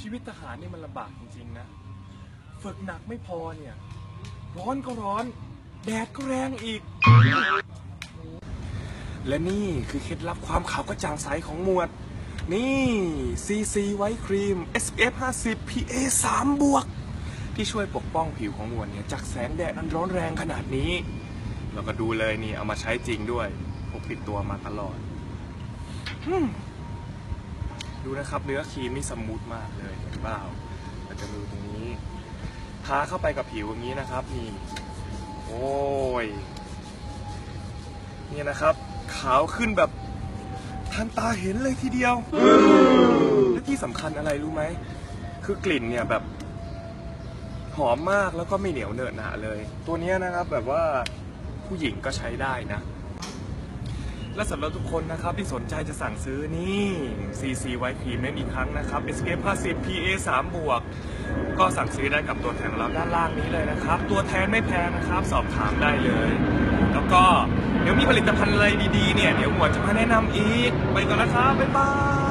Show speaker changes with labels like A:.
A: ชีวิตทหารนี่มันลำบากจริงๆนะ ฝึกหนักไม่พอเนี่ย ร้อนก็ร้อน แดดก็แรงอีก และนี่คือเคล็ดลับความขาวกระจ่างใสของหมวด นี่ CC ไวท์ครีม SPF 50 PA 3บวก ที่ช่วยปกป้องผิวของหมวดเนี่ยจากแสงแดดนั้นร้อนแรงขนาดนี้ เราก็ดูเลยนี่เอามาใช้จริงด้วยพกติดตัวมาตลอดอืม ดูนะครับ เนื้อครีมนี่สมูทมากเลยเห็นเปล่าเราจะดูตรงนี้ทาเข้าไปกับผิวอย่างนี้นะครับนี่โอ้ยนี่นะครับ ขาวขึ้นแบบทันตาเห็นเลยทีเดียวและที่สำคัญอะไรรู้ไหม คือกลิ่นเนี่ยแบบหอมมากแล้วก็ไม่เหนียวเหนอะหนะเลย ตัวนี้นะครับแบบว่าผู้หญิงก็ใช้ได้นะ และสำหรับทุกคนนะครับที่สนใจจะสั่งซื้อนี่ CC ไวท์ครีมเน้นอีกครั้งนะครับ SPF 50 PA 3บวก ก็สั่งซื้อได้กับตัวแทนเราด้านล่างนี้เลยนะครับ ตัวแทนไม่แพงนะครับ สอบถามได้เลย แล้วก็เดี๋ยวมีผลิตภัณฑ์อะไรดีๆเนี่ย เดี๋ยวหมวดจะมาแนะนำอีก ไปก่อนนะครับ บ๊ายบาย